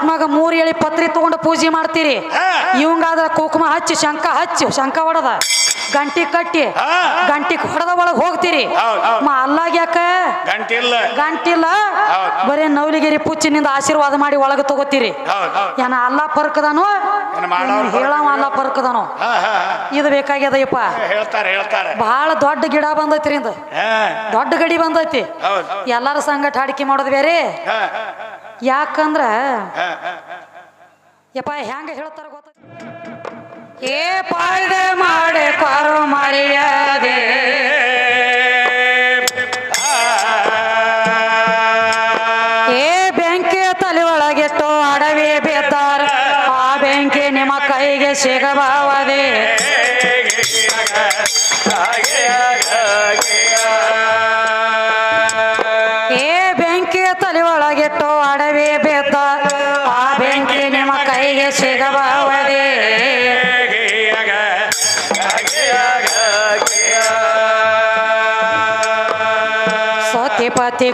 ಪರಮಾತ್ಮಗ ಮೂರು ಎಳಿ ಪತ್ರಿ ತಗೊಂಡು ಪೂಜೆ ಮಾಡ್ತೀರಿ. ಇವಂಗಾದ್ರ ಕುಂಕುಮ ಹಚ್ಚಿ ಶಂಕ ಹಚ್ಚಿ ಶಂಕ ಹೊಡದ ಗಂಟಿ ಕಟ್ಟಿ ಗಂಟಿ ಹೊಡೆದ ಒಳಗ್ ಹೋಗ್ತೀರಿ. ಅಲ್ಲಾಗ ಯಾಕ? ಗಂಟಿಲ್ಲ. ಬರೇ ನವಲಿಗಿರಿ ಪುಚ್ಚಿನಿಂದ ಆಶೀರ್ವಾದ ಮಾಡಿ ಒಳಗೆ ತಗೋತೀರಿ. ಏನ ಅಲ್ಲ ಪರ್ಕದನು? ಹೇಳ? ಹೇಳವ ಅಲ್ಲ ಪರ್ಕದನು. ಇದು ಬೇಕಾಗ್ಯದಯ್ಯಪ್ಪ. ಬಹಳ ದೊಡ್ಡ ಗಿಡ ಬಂದೈತ್ರಿ ದೊಡ್ಡ ಗಡಿ ಬಂದೈತಿ. ಎಲ್ಲಾರ ಸಂಗಟ ಹಾಡಿಕೆ ಮಾಡೋದು ಬೇರೆ. ಯಾಕಂದ್ರ ಯಪ್ಪ ಹೆಂಗ ಹೇಳ್ತಾರ ಗೊತ್ತ? ಏ ಪಾಯ್ದೆ ಮಾಡಿ ಕಾರು ಮರ್ಯಾದೆ. ಏ ಬೆಂಕಿ ತಲೆ ಒಳಗಿಟ್ಟು ಅಡವಿ ಬೇತಾರ ಆ ಬೆಂಕಿ ನಿಮ್ಮ ಕೈಗೆ ಸಿಗಬಾವದೆ.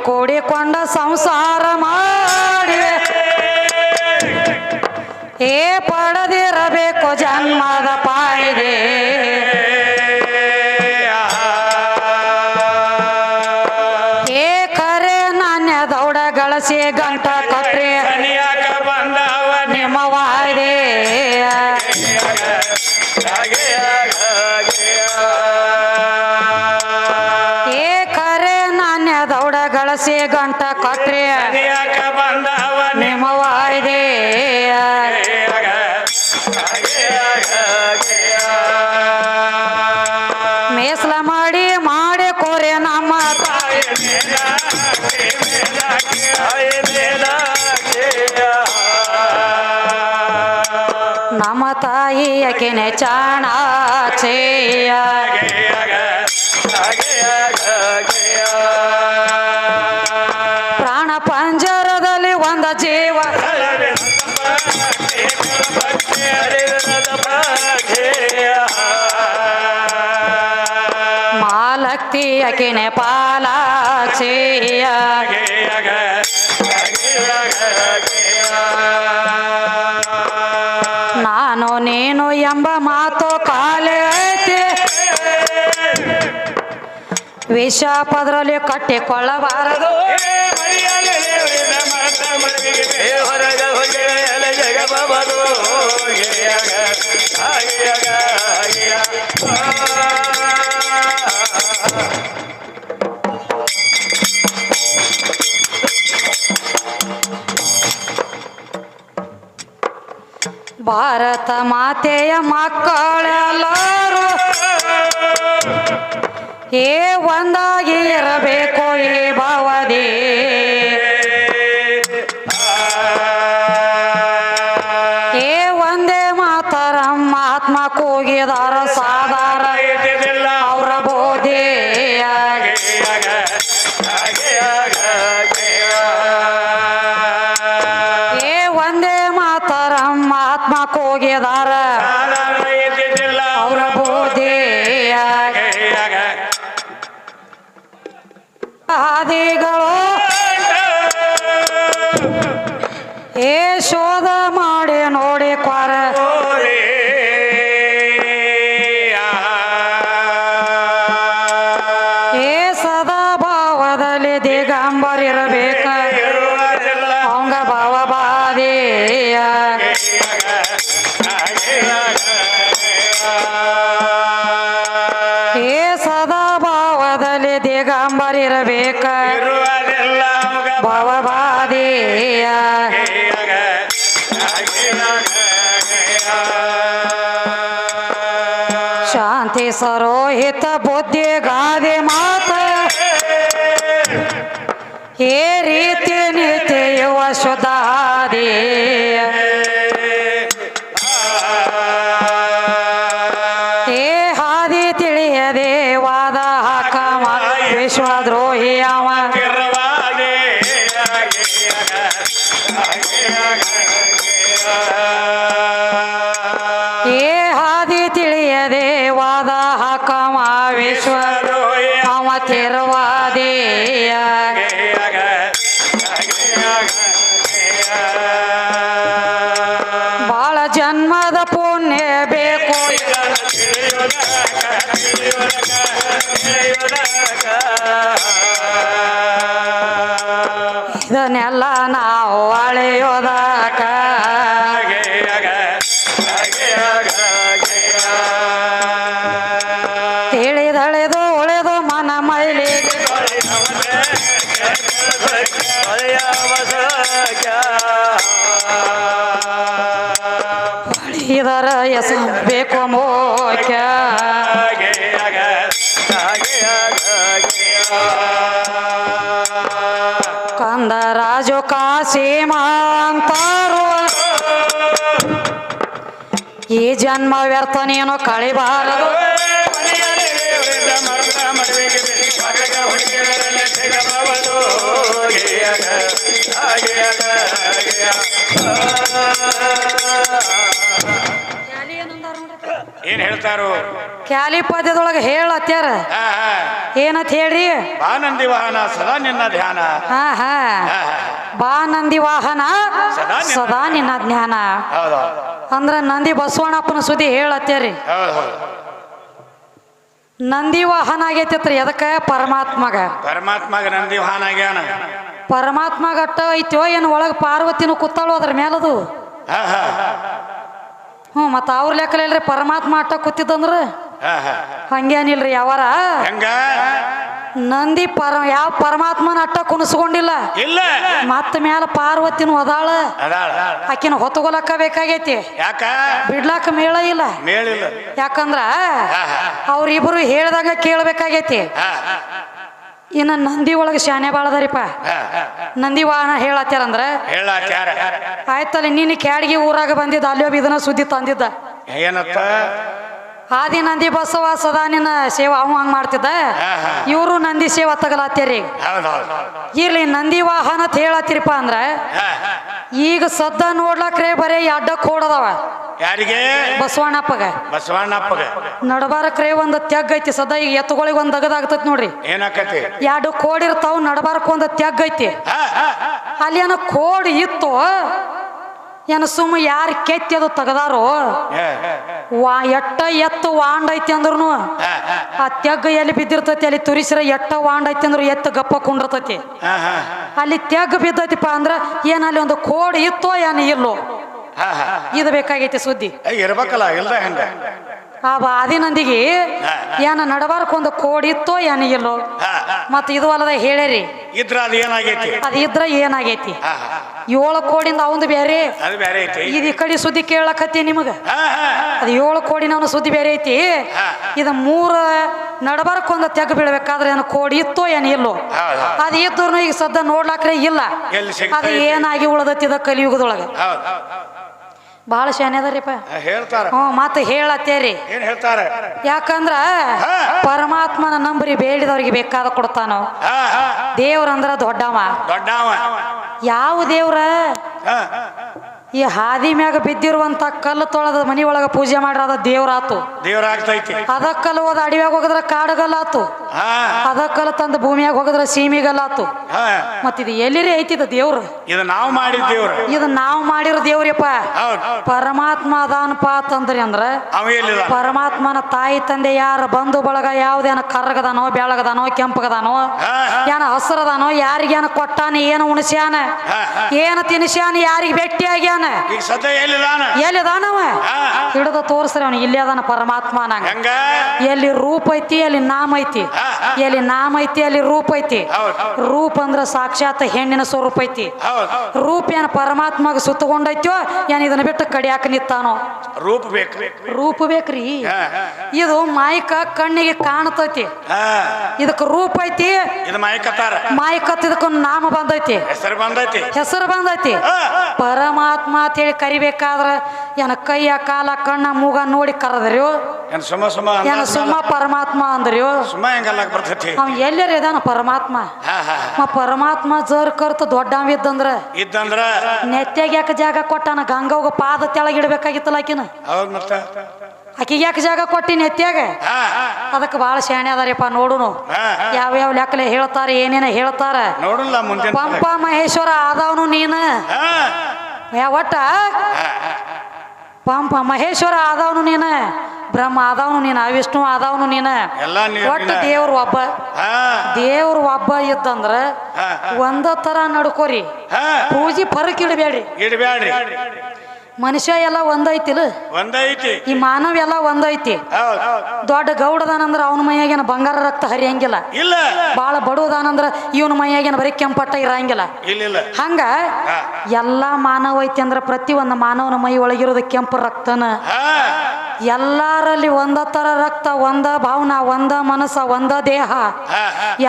ಕೂಡಿಕೊಂಡ ಸಂಸಾರ ಮಾಡಿ ಏ ಪಡೆದಿರಬೇಕು ಜನ್ಮದ ಪಾಯಿದೆ ಅಕಿನೆ ಚಾಣಾಕ್ಷೇಯ ಪ್ರಾಣ ಪಂಜರದಲ್ಲಿ ಒಂದ ಜೀವ ಮಾಲಕ್ತಿ ಅಕಿನೆ ಪಾಲಾಕ್ಷೇಯ ವಿಷ ಪದರಲ್ಲಿ ಕಟ್ಟಿಕೊಳ್ಳಬಾರದು ಭಾರತ ಮಾತೆಯ ಮಕ್ಕಳೆಲ್ಲರೂ ಏ ಒಂದಾಗಿ ಇರಬೇಕು ಏ ಭವದಿ ದಿಗಂಬರಿರಬೇಕ ಭಾವ ಬಾದೆಯ ಶಾಂತಿ ಸರೋಹಿತ ಬುದ್ಧಿ ಗಾದೆ ಮಾತ. ಏ ತಿಳಿದಳೆದು ಉಳೆದು ಮನ ಮೈಲಿ. ಇದರ ಎಸ ಬೇಕು ಮೋಕ್ಯ. ಕಂದ ರಾಜು ಕಾಸೀಮಾಂತಾರು ಈ ಜನ್ಮ ವ್ಯರ್ಥ ನೀನು ಕಳಿಬಾರದು. ಏನ್ ಹೇಳ್ತಾರು? ಕ್ಯಾಲಿ ಪದ್ಯದೊಳಗೆ ಹೇಳತ್ಯಾರ ಅತ್ಯಾರ. ಏನತ್ ಹೇಳ್ರಿ? ಬಾನಂದಿ ವಾಹನ ಸದಾ ನಿನ್ನ ಧ್ಯಾನ. ಹಾ ಹಾ. ಹಾ, ಹಾ. ಬಾ ನಂದಿ ವಾಹನ ಸದಾ ನಿನ್ನ- ಜ್ಞಾನ ಅಂದ್ರ ನಂದಿ ಬಸವಣ್ಣಪ್ಪನ ಸುದ್ದಿ ಹೇಳತ್ತೇರಿ ನಂದಿ ವಾಹನ ಆಗೈತಿತ್ರಿ ಎದಕ್ಕೆ? ಪರಮಾತ್ಮಗ. ಪರಮಾತ್ಮಗ ನಂದಿ ವಾಹನ ಆಗ್ಯಾನ. ಪರಮಾತ್ಮಗ ಅಟ್ಟ ಐತೋ ಏನು ಒಳಗೆ ಪಾರ್ವತಿನೂ ಕೂತಾಳು ಅದ್ರ ಮೇಲದು. ಹ್ಞೂ ಮತ್ತು ಅವ್ರ ಲೆಕ್ಕಲ ಇಲ್ರಿ ಪರಮಾತ್ಮ ಅಟ್ಟ ಕೂತಿದ್ದಂದ್ರೆ. ಹಂಗೇನಿಲ್ರಿ ಯಾವಾರ? ನಂದಿ ಪರ ಯಾವ ಪರಮಾತ್ಮನ ಅಟ್ಟ ಕುಣಿಸ್ಕೊಂಡಿಲ್ಲ? ಇಲ್ಲ. ಮತ್ತ ಮ್ಯಾಲ ಪಾರ್ವತಿನ ಒದಾಳ ಆಕಿನ ಹೊತ್ತಗೊಲಕ್ಕ ಬೇಕಾಗೈತಿ. ಬಿಡ್ಲಾಕ ಮೇಳ ಇಲ್ಲ. ಯಾಕಂದ್ರ. ಅವ್ರಿಬ್ರು ಹೇಳ್ದಂಗ ಕೇಳ್ಬೇಕಾಗೈತಿ. ಇನ್ನ ನಂದಿ ಒಳಗೆ ಶಾನೆ ಬಾಳದಾರಿಪ್ಪ. ನಂದಿ ವಾಹನ ಹೇಳತ್ತಾರಂದ್ರ ಹೇಳಾಚಾರ ಆಯ್ತಲ್ಲ ನಿನ್ನ ಕ್ಯಾಡ್ಗಿ ಊರಾಗ ಬಂದಿದ್ದ ಅಲ್ಲಿ ಒಬ್ಬ ಇದನ್ನ ಸುದ್ದಿ ತಂದಿದ್ದ. ಏನತ್ತ? ಆದಿ ನಂದಿ ಬಸವ ಸದಾ ನಿನ್ನ ಸೇವಾ ಅವ ಹಂಗ ಮಾಡ್ತಿದ್ದ. ಇವರು ನಂದಿ ಸೇವಾ ಹೌದು ಇರ್ಲಿ ನಂದಿ ವಾಹನ ಅಂತ ಹೇಳತ್ತೀರಿಪ್ಪ ಅಂದ್ರ ಈಗ ಸದ್ದ ನೋಡ್ಲಕ್ರೆ ಬರೇ ಅಡ್ಡ ಕೋಡದವ ಯಾರಿಗೆ? ಬಸವಣ್ಣಪ್ಪಗ. ಬಸವಣ್ಣಪ್ಪಗ. ನಡಬಾರಕ್ರೆ ಒಂದು ತೆಗ್ ಐತಿ. ಸದಾ ಈಗ ಎತ್ತುಗಳಿಗೆ ಒಂದು ದಗದಾಗ್ತೈತಿ ನೋಡ್ರಿ. ಏನಾಕತಿ? ಎರಡು ಕೋಡಿರ್ತಾವ ನಡಬಾರಕ್ ಒಂದು ತೆಗ್ ಐತಿ. ಅಲ್ಲಿ ಏನೋ ಕೋಡ್ ಇತ್ತು. ಏನ ಸುಮ್ಮ ಯಾರು ಕೆತ್ತಿ ಅದು ತೆಗದಾರು? ವಾ ಎಟ್ಟ ಎತ್ತು ವಾಂಡ್ ಐತಿ ಅಂದ್ರೂ. ಆ ತೆಗ್ ಎಲ್ಲಿ ಬಿದ್ದಿರ್ತೈತಿ ಅಲ್ಲಿ ತುರಿಸಿರ ಎಟ್ಟ ವಾಂಡ್ ಐತಿ ಅಂದ್ರೆ ಎತ್ತು ಗಪ್ಪ ಕುಂಡಿರ್ತೈತಿ. ಅಲ್ಲಿ ತೆಗ್ ಬಿದ್ದೈತಿಪ್ಪ ಅಂದ್ರ ಏನ ಅಲ್ಲಿ ಒಂದು ಕೋಡ್ ಇತ್ತೋ ಏನ್ ಇಲ್ಲೋ. ಹಾ, ಹಾ. ಇದು ಬೇಕಾಗೈತಿ ಸುದ್ದಿ. ಏ, ಇರ್ಬೇಕಲ್ಲ ಹೆಂಗ? ಆ ಆದಿನಂದಿಗೆ ಏನ ನಡಬಾರಕ್ಕೊಂದು ಕೋಡಿತ್ತೋ ಕೋಡ್ ಇತ್ತೋ ಏನ್ ಇಲ್ಲೋ. ಹಾ, ಹಾ. ಮತ್ತ ಇದು ಅಲ್ಲದ ಹೇಳೇರಿ ಇದ್ರ ಅದು ಏನಾಗೈತಿ? ಅದ್ ಇದ್ರ ಏನಾಗೈತಿ? ಹಾ, ಹಾ. ಏಳು ಕೋಡಿಂದ ಅವಂದು ಬೇರೆ ಅದು ಬೇರೆ ಐತಿ. ಇದು ಈ ಕಡೆ ಸುದ್ದಿ ಕೇಳಕತ್ತಿ ನಿಮಗ. ಹಾ, ಹಾ. ಅದು ಏಳು ಕೋಡಿ ಅವನ ಸುದ್ದಿ ಬೇರೆ ಐತಿ. ಇದು ಮೂರ ನಡಬಾರಕ್ ಒಂದು ತೆಗ್ ಬೀಳ್ಬೇಕಾದ್ರೆ ಏನು ಕೋಡಿ ಇತ್ತೋ ಏನು ಇಲ್ಲೋ. ಹೌದು, ಹೌದು. ಅದು ಇದ್ರು ಈಗ ಸದ್ದ ನೋಡ್ಲಾಕ್ರೆ ಇಲ್ಲ. ಎಲ್ಲಿ ಸಿಗ್ತಾ ಅದು ಐತಿ? ಏನಾಗಿ ಉಳದತ್ತಿದ ಕಲಿಯುಗದೊಳಗೆ. ಹೌದು. ಭಾಳ ಶಾನೆ ಅದರಿಪ್ಪ ಹೇಳ್ತಾರ. ಹ್ಞೂ ಮತ್ತೆ ಹೇಳತ್ತೇರಿ. ಏನ್ ಹೇಳ್ತಾರ? ಯಾಕಂದ್ರ ಪರಮಾತ್ಮನ ನಂಬರಿ ಬೇಡಿದವ್ರಿಗೆ ಬೇಕಾದ ಕೊಡ್ತಾನ. ದೇವ್ರಂದ್ರ ದೊಡ್ಡವ. ದೊಡ್ಡವ. ಯಾವ ದೇವ್ರ. ಈ ಹಾದಿ ಮ್ಯಾಗ ಬಿದ್ದಿರುವಂತ ಕಲ್ಲು ತೊಳೆದ ಮನಿ ಒಳಗ ಪೂಜೆ ಮಾಡಿರದ ದೇವ್ರಾತು. ದೇವ್ರಾಗ್ತೈತಿ. ಅದ ಕಲ್ಲು ಹೋದ ಅಡಿವ್ಯಾಗ ಹೋಗದ್ರ ಕಾಡುಗಲ್ಲಾತು. ಅದ ಕಲ್ಲು ತಂದು ಭೂಮಿಯಾಗ ಹೋಗದ್ರ ಸೀಮಿಗಲ್ಲಾತು. ಹಾ. ಮತ್ತಿದು ಎಲ್ಲಿರಿ ಐತಿದ ದೇವ್ರು? ಇದು ನಾವು ಮಾಡಿದ್ದೇವ್ರ ಇದು ನಾವು ಮಾಡಿರೋ ದೇವ್ರಿಯಪ್ಪ ಪರಮಾತ್ಮ ಅದಾನಪ್ಪ ಅಂತಂದ್ರಿ ಅಂದ್ರ ಪರಮಾತ್ಮನ ತಾಯಿ ತಂದೆ ಯಾರ ಬಂಧು ಬಳಗ ಯಾವ್ದೇನ ಕರ್ಗದಾನೋ ಬೆಳಗದಾನೋ ಕೆಂಪಗದಾನೋ. ಏನ ಹಸರದಾನೋ ಯಾರಿಗೇನ ಕೊಟ್ಟಾನ ಏನು ಉಣಸ್ಯಾನ. ಏನ ತಿನ್ಸ್ಯಾನ ಯಾರಿಗೆ ಭೇಟಿ ಆಗ್ಯಾನ ಈಗ ಸದ್ಯ ಎಲ್ಲಿದಾನ? ಎಲ್ಲಿದಾನವ. ಹಿಡಿದು ತೋರಿಸ್ರಿ ಅವನು ಇಲ್ಲೇ ಅದಾನ ಪರಮಾತ್ಮ ನಂಗ ಹೆಂಗ? ಎಲ್ಲಿ ರೂಪ ಐತಿ ಅಲ್ಲಿ ನಾಮ ಐತಿ. ಎಲ್ಲಿ ನಾಮ ಐತಿ ಅಲ್ಲಿ ರೂಪ ಐತಿ. ರೂಪ ಅಂದ್ರ ಸಾಕ್ಷಾತ್ ಹೆಣ್ಣಿನ ಸ್ವರೂಪ ಐತಿ. ರೂಪ ಏನ್ ಪರಮಾತ್ಮಗ ಸುತ್ತಕೊಂಡೈತ್ಯೋ ಏನ್ ಇದನ್ನ ಬಿಟ್ಟು ಕಡಿಯಾಕ ನಿತ್ತಾನೋ ರೂಪ ಬೇಕು. ರೂಪ ಬೇಕ್ರಿ. ಇದು ಮಾಯಕ ಕಣ್ಣಿಗೆ ಕಾಣ್ತೈತಿ. ಇದಕ್ ಇದಕ್ಕೆ ರೂಪ ಐತಿ. ಇದು ಮಾಯಕತ್ತಾರ ಮಾಯಿಕತ್ ಇದಕ್ಕೊಂದು ನಾಮ ಬಂದೈತಿ. ಹೆಸರು ಬಂದೈತಿ. ಹೆಸರು ಬಂದೈತಿ. ಹಾ, ಹಾ. ಹೇಳಿ ಕರಿಬೇಕಾದ್ರೆ ಏನ ಕೈಯ ಕಾಲ ಕಣ್ಣ ಮೂಗ ನೋಡಿ ಕರೆದ್ರಿ ಏನ್ ಸುಮ್ಮ ಸುಮ್ಮ ಏನ ಸುಮ್ಮ ಪರಮಾತ್ಮ ಅಂದ್ರಿ ಬರ್ತೈತಿ? ಅವ್ ಎಲ್ಲರ ಇದಾನ ಪರಮಾತ್ಮ? ಹಾ ಹಾ ಮ ಪರಮಾತ್ಮ ಜರ್ ಕರ್ತ ದೊಡ್ಡವ ಇದ್ದಂದ್ರ ಇದ್ದಂದ್ರ? ನೆತ್ತಾಗ ಯಾಕೆ ಜಾಗ ಕೊಟ್ಟಾನ? ಗಂಗವ್ಗ ಪಾದ ತೆಳಗಿಡ್ಬೇಕಾಗಿತ್ತಲ್ಲ ಆಕಿನ? ಹೌದ್ ಮತ್ತ. ಆಕಿಗೆ ಯಾಕೆ ಜಾಗ ಕೊಟ್ಟಿ ನೆತ್ಯಾಗ ಹಾ ಹಾ. ಅದಕ್ಕೆ ಭಾಳ ಶಾಣೆ ಅದಾರಿಪ್ಪ ನೋಡುನು. ಹಾ, ಯಾವ ಯಾವ್ಯಾವ ಲೆಕ್ಕಲೆ ಹೇಳ್ತಾರ ಏನೇನ ಹೇಳ್ತಾರ? ನೋಡಲ್ಲ ಮುಂದಿನ ಪಂಪ ಮಹೇಶ್ವರ ಆದವನು ನೀನು. ಹಾ. ಯಾ ಒಟ್ಟ? ಪಂಪ ಮಹೇಶ್ವರ ಆದವನು ನೀನ ಬ್ರಹ್ಮ ಆದವನು ನೀನ ವಿಷ್ಣು ಆದವನು ನೀನ. ಒಟ್ಟು ದೇವ್ರ ಒಬ್ಬ. ದೇವ್ರ ಒಬ್ಬ ಇದ್ದಂದ್ರ. ಒಂದ ತರ ನಡ್ಕೋರಿ. ಪೂಜಿ ಪೂಜೆ ಫರಕ್ ಇಡಬೇಡ್ರಿ. ಇಡ್ಬ್ಯಾಡ್ರಿ ಮನುಷ್ಯ ಎಲ್ಲ ಒಂದೈತಿಲ್ಲ ಒಂದೈತಿ. ಈ ಮಾನವ ಎಲ್ಲ ಒಂದೈತಿ. ದೊಡ್ಡ ಗೌಡದಾನಂದ್ರ ಅವನ ಮೈಯಾಗೇನ ಬಂಗಾರ ರಕ್ತ ಹರಿಯಂಗಿಲ್ಲ. ಇಲ್ಲ. ಬಾಳ ಬಡವದಾನಂದ್ರ ಇವನ ಮೈಯಾಗಿನ ಬರೀ ಕೆಂಪಟ್ಟ ಇರಂಗಿಲ್ಲ. ಹಂಗ. ಎಲ್ಲಾ ಮಾನವ ಐತಿ ಅಂದ್ರ ಪ್ರತಿ ಒಂದು ಮಾನವನ ಮೈ ಒಳಗಿರೋದು ಕೆಂಪು ರಕ್ತನ. ಎಲ್ಲಾರಲ್ಲಿ ಒಂದ ತರ ರಕ್ತ ಒಂದ ಭಾವನಾ ಒಂದ ಮನಸ್ಸ ಒಂದ ದೇಹ.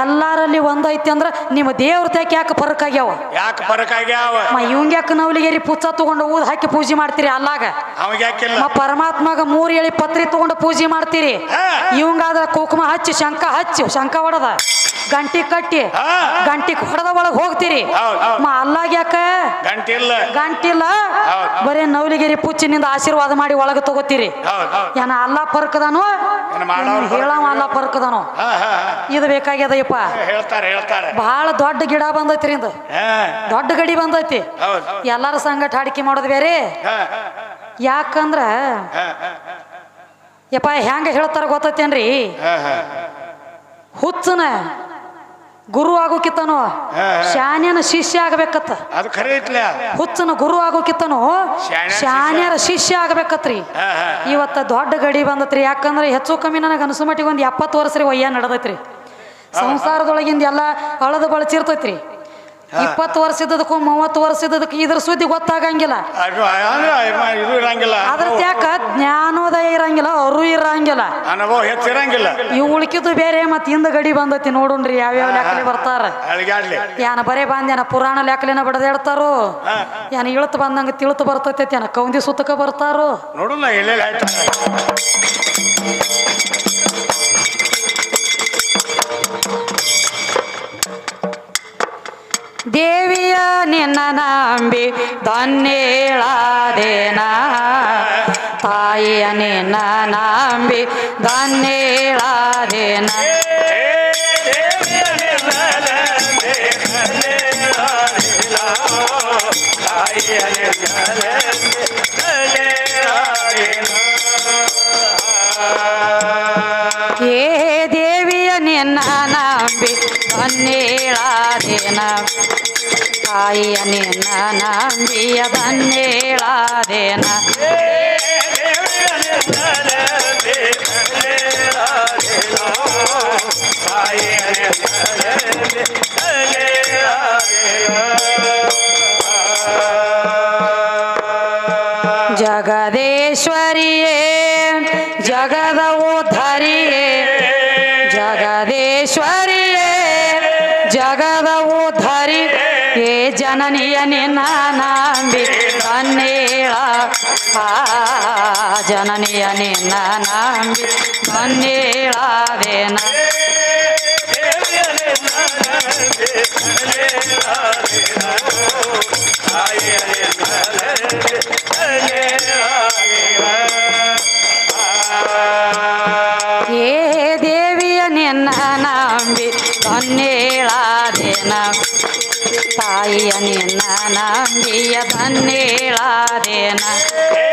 ಎಲ್ಲಾರಲ್ಲಿ ಒಂದೈತಿ ಅಂದ್ರ ನಿಮ್ಮ ದೇವ್ರ ತೆಕ್ ಯಾಕೆ ಫರಕ್ ಆಗ್ಯಾವ ಯಾಕೆ ಬರಕಾಗ್ಯಾವ ಮ ಇವಂಗ ಯಾಕೆ ನವಲಿಗೇರಿ ಪುಚ್ಚ ತಗೊಂಡು ಊದ್ ಹಾಕಿ ಪೂಜೆ ಮಾಡ್ತೀರಿ ಅಲ್ಲಾಗ? ಅವಾಗ ಯಾಕಿಲ್ಲ? ಪರಮಾತ್ಮಗ ಮೂರ್ ಎಳಿ ಪತ್ರಿ ತಗೊಂಡು ಪೂಜೆ ಮಾಡ್ತೀರಿ. ಇವಂಗಾದ್ರ ಕುಕುಮ ಹಚ್ಚಿ ಶಂಕ ಹಚ್ಚಿ ಶಂಕ ಹೊಡದ ಗಂಟಿ ಕಟ್ಟಿ ಹಾ. ಗಂಟಿ ಹೊಡೆದ ಒಳಗ್ ಹೋಗ್ತೀರಿ. ಹೌದ್, ಹೌದ್. ಮ ಅಲ್ಲಾಗ ಯಾಕ? ಗಂಟೆ ಇಲ್ಲ. ಗಂಟಿಲ್ಲ? ಹೌದ್. ಬರೀ ನವಲಿಗಿರಿ ಪುಚ್ಚಿನಿಂದ ಆಶೀರ್ವಾದ ಮಾಡಿ ಒಳಗೆ ತಗೋತೀರಿ. ಹೌದ್ ಹೌದ್. ಏನ ಅಲ್ಲ ಪರ್ಕದಾನು? ಏನ್? ಹೇಳವ ಅಲ್ಲ ಪರ್ಕದಾನು? ಹಾ ಹಾ ಹಾ. ಇದು ಬೇಕಾಗ್ಯದಯ್ಯಪ್ಪ. ಹೇಳ್ತಾರೆ ಹೇಳ್ತಾರೆ. ಬಹಳ ದೊಡ್ಡ ಗಿಡ ಬಂದೈತ್ರಿ ಇಂದ. ಹಾ. ದೊಡ್ಡ ಗಡಿ ಬಂದೈತಿ. ಹೌದ್ ಎಲ್ಲಾರ ಸಂಗಟ ಹಾಡಿಕೆ ಮಾಡೋದು ಬೇರೆ. ಹಾ ಯಾಕಂದ್ರ ಹಾ ಹಾ ಯಪ್ಪ ಹೆಂಗ ಹೇಳ್ತಾರ ಗೊತ್ತೈತೇನ್ರಿ? ಹಾ ಹಾ. ಹುಚ್ಚನ ಗುರು ಆಗೋಕಿತ್ತನು. ಶಾನ್ಯನ ಶಿಷ್ಯ ಆಗ್ಬೇಕತ್ತ. ಅದು ಖರೆ ಐತ್ಲ. ಹುಚ್ಚನ ಗುರು ಆಗೋಕಿತ್ತನು? ಶಾನ್ಯನ ಶಿಷ್ಯ. ಶಾನ್ಯರ ಶಿಷ್ಯ ಆಗ್ಬೇಕತ್ರಿ. ಇವತ್ತ ದೊಡ್ಡ ಗಡಿ ಬಂದತ್ರಿ. ಯಾಕಂದ್ರೆ ಹೆಚ್ಚು ಕಮ್ಮಿ ನನಗೆ ಅನಸು ಮಟ್ಟಿಗೆ ಒಂದು ಎಪ್ಪತ್ತು ವರ್ಷ ರೀ ಒಯ್ಯ ನಡೆದೈತ್ರಿ. ಸಂಸಾರದೊಳಗಿಂದ ಎಲ್ಲ ಅಳದು ಬಳಚಿರ್ತೈತ್ರಿ ಇಪ್ಪತ್ತು ವರ್ಷ ಇದ್ದದಕ್ಕೂ ಮೂವತ್ತು ವರ್ಷ ಇದ್ದದಕ್ಕೆ ಇದ್ರ ಸುದ್ದಿ ಗೊತ್ತಾಗಂಗಿಲ್ಲ. ಅದು ಅಂದ್ರೆ ಇದು ಇರಂಗಿಲ್ಲ. ಅದ್ರ ಯಾಕ ಜ್ಞಾನೋದಯ ಇರಂಗಿಲ್ಲ ಅರು ಇರಂಗಿಲ್ಲ. ಅನುಭವ ಹೆಚ್ಚಿರಂಗಿಲ್ಲ ಇವು ಉಳ್ಕಿದ್ದು ಬೇರೆ ಮತ್ತೆ ಹಿಂದ ಗಡಿ ಬಂದತಿ ನೋಡುಣ್ರಿ ಯಾವ್ಯಾವ ಲೆಕ್ಕಲೆ ಬರ್ತಾರ. ಅಳಿಗಾಡ್ಲಿ ಯಾನ ಬರೇ ಬಂದ್ಯಾನ ಪುರಾಣ ಲೆಕ್ಕಲೆನ ಬಡದಾಡ್ತಾರೋ? ಯಾನ ಇಳತ್ ಬಂದಂಗ ತಿಳ್ತು ಬರ್ತೈತಿ ಯಾನ ಕೌಂದಿ ಸುತ್ತಕ ಬರ್ತಾರೋ? ನೋಡಲ್ಲ ಎಲ್ಲೆಲ್ಲಿ ಆಯ್ತಾ? ನಿನ್ನ ನಂಬಿ ಧನ್ಯೇಳಾದೇನ. ತಾಯಿಯ ನಿನ್ನ ನಂಬಿ ಧನ್ಯೇಳಾದೇನ. ಏ ತಾಯಿಯ ನಿನ್ನ ನಂಬಿಯ ಧನ್ಯೇಳಾದೇನ ಜಗದೇಶ್ವರಿಯೇ ಜಗದ ಉದ್ಧರಿಯೇ ಜಗದೇಶ್ವರಿಯೇ. ಏ ಜನನಿಯ ಬನ್ನೇಳ ಜನನಿಯನಿ ಧನ್ಯೇಳ ಬನ್ನೇಳವೇನ ಏ ದೇವಿಯ ನಿನ್ನ ನಂಬಿ ಧನ್ಯೇಳಾದೇನ ತಾಯಿಯ ನಿನ್ನ ನಂಬಿಯ ಧನ್ಯೇಳಾದೇನ ಶ್ರೀ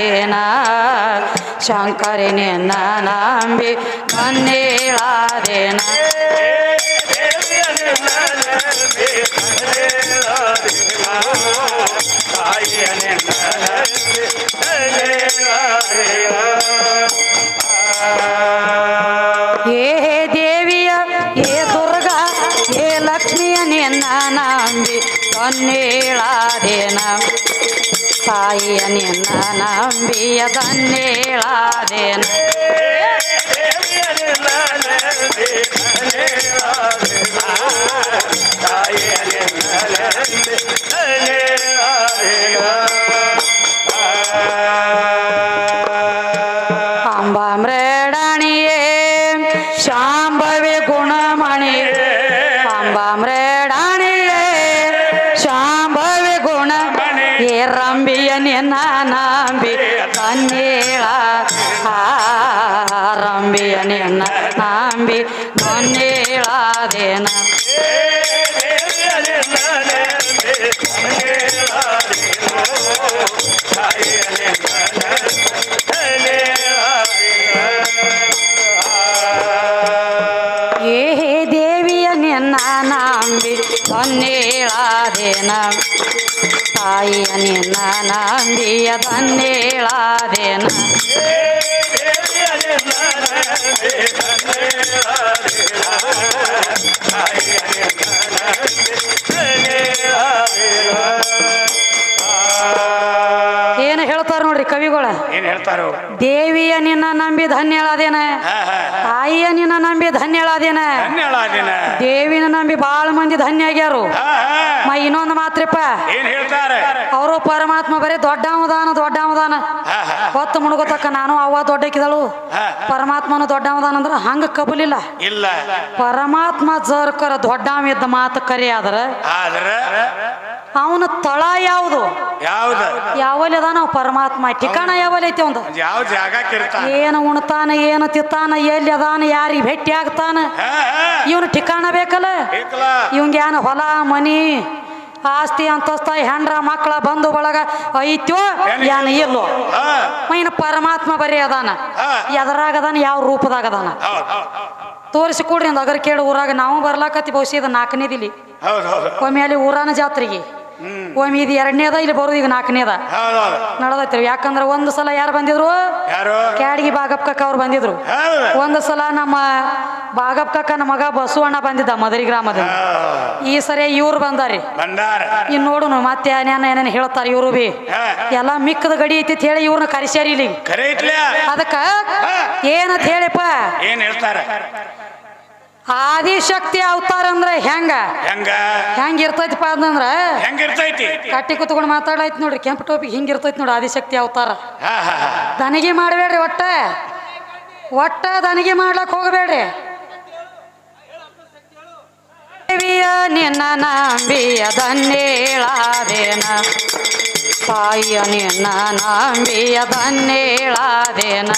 ಬನ್ನೇಳಾದೇನ ಶಂಕರಿ ನಿನ್ನ ನಂಬಿ ಬನ್ನೇಳಾದೇನ ಏ ದೇವಿಯ ಏ ದುರ್ಗಾ ಏ ಲಕ್ಷ್ಮಿಯ ನಿನ್ನ ನಂಬಿ ಧನ್ಯೇಳಾದೇನ ತಾಯಿಯ ನಿನ್ನ ನಂಬಿಯ ನಂಬಿಯ ತನ್ನೇಳಾದೇನ ಏನು ಹೇಳ್ತಾರ ನೋಡ್ರಿ ಕವಿಗಳ? ಏನು ಹೇಳ್ತಾರೋ? ದೇವಿಯ ನಿನ್ನ ನಂಬಿ ಧನ್ಯಳಾದೇನ. ತಾಯಿಯ ನಿನ್ನ ನಂಬಿ ಧನ್ಯಳಾದೇನ. ಧನ್ಯಳ ದಿನ ದೇವಿನ ನಂಬಿ ಬಾಳ ಮಂದಿ ಧನ್ಯ ಆಗ್ಯಾರು ಮ ಇನ್ನೊಂದು ಮಾತ್ರಪ್ಪ. ಅವರು ಪರಮಾತ್ಮ ಬರೀ ದೊಡ್ಡ ಅವದಾನ ದೊಡ್ಡ ಅವದಾನ ಹೊತ್ತು ಮುಳುಗತಕ್ಕ ನಾನು ಅವ್ವ ದೊಡ್ಡಕ್ಕಿದಳು. ಪರಮಾತ್ಮನ ಪರಮಾತ್ಮನು ದೊಡ್ಡವದಾನ ಅಂದ್ರೆ ಹಂಗ ಕಬಲಿಲ್ಲ. ಇಲ್ಲ. ಪರಮಾತ್ಮ ಜರ್ಕರ ದೊಡ್ಡವಿದ್ದ ಮಾತು ಕರಿ ಆದ್ರ ಅವನ ತಳ ಯಾವುದು? ಯಾವ್ದ? ಯಾವಲ್ಲಿ ಅದಾನ ಅವ ಪರಮಾತ್ಮ. ಠಿಕಾಣ ಯಾವಲ್ಲಿ ಐತಿ ಅವಂದು? ಯಾವ ಜಾಗಕ್ಕೆ ಇರ್ತಾನ ಏನು ಉಣ್ತಾನ ಏನು ತಿತ್ತಾನ ಎಲ್ಲಿ ಅದಾನ ಯಾರಿಗೆ ಭೇಟಿ ಆಗ್ತಾನ? ಇವನು ಠಿಕಾಣ ಬೇಕಲ್ಲ? ಇವಂಗ ಏನ ಹೊಲ ಮನಿ ಆಸ್ತಿ ಅಂತಸ್ತ ಹೆಂಡ್ರ ಮಕ್ಕಳ ಬಂಧು ಬಳಗ ಐತ್ಯೋ? ಏನ ಇಲ್ಲೋ? ಮೈನ ಪರಮಾತ್ಮ ಬರೀ ಅದಾನ. ಎದರಾಗದಾನ ಎದರಾಗ ಅದಾನ ಯಾವ ರೂಪದಾಗದಾನ ತೋರಿಸಿ ಕೊಡ್ರಿ ಒಂದು ಅಗರ್ ಕೇಳಿ ಊರಾಗ ನಾವು ಬರ್ಲಾಕತ್ತಿ ಬಹುಶಃ ಇದು ಹೌದು ಒಮ್ಮೆ ಅಲ್ಲಿ ಊರಾನ ಜಾತ್ರೆಗೆ. ಒಮ್ಮೆ ಇದು ಎರಡನೇದ ಇಲ್ಲಿ ಬರೋದು ಈಗ ನಾಲ್ಕನೇದ? ನಡೆದೈತ್ರಿ. ಯಾಕಂದ್ರೆ ಒಂದು ಸಲ ಯಾರು ಬಂದಿದ್ರು? ಕ್ಯಾಡ್ಗಿ ಬಾಗಪ್ಪ ಕಕ್ಕ ಅವ್ರು ಬಂದಿದ್ರು. ಒಂದು ಸಲ ನಮ್ಮ ಬಾಗಪ್ಪ ಕಕ್ಕನ ಮಗ ಬಸವಣ್ಣ ಬಂದಿದ್ದ ಮದರಿ ಗ್ರಾಮದ ಈ ಸರಿ ಇವ್ರು ಬಂದಾರಿ. ಇನ್ ಇನ್ನು ನೋಡುನು ಮತ್ತೆ ಏನೇನು ಏನೇನು ಹೇಳ್ತಾರೆ ಇವರು ಬಿ. ಎಲ್ಲ ಮಿಕ್ಕದ ಗಡಿ ಐತಿ ಅಂತ ಹೇಳಿ ಇವ್ರನ್ನ ಕರೆಸ್ಯಾರಿ ಇಲ್ಲಿ ಅದಕ್ಕ ಏನಂತ ಹೇಳಿಪ್ಪ? ಏನ್ ಹೇಳ್ತಾರ? ಆದಿಶಕ್ತಿ ಅವತಾರ ಅಂದ್ರೆ ಹೆಂಗ? ಹೆಂಗ? ಹೆಂಗ ಇರ್ತೈತಿಪ್ಪ ಕಟ್ಟಿ ಕುತ್ಕೊಂಡು ಮಾತಾಡೈತಿ ನೋಡ್ರಿ ಕೆಂಪು ಟೋಪಿಗೆ ಹಿಂಗ ಇರ್ತೈತಿ ನೋಡ್ರಿ ಆದಿಶಕ್ತಿ ಅವತಾರ. ದನಿಗೆ ಮಾಡಬೇಡ್ರಿ ಒಟ್ಟ. ಒಟ್ಟ ದನಗಿ ಮಾಡ್ಲಕ್ ಹೋಗಬೇಡ್ರಿ. ದೇವಿಯ ನಿನ್ನ ನಂಬಿಯ ದನ್ನೇಳಾದೇನ. ತಾಯಿಯ ನಿನ್ನ ನಂಬಿಯ ಧನ್ಯೇಳಾದೇನ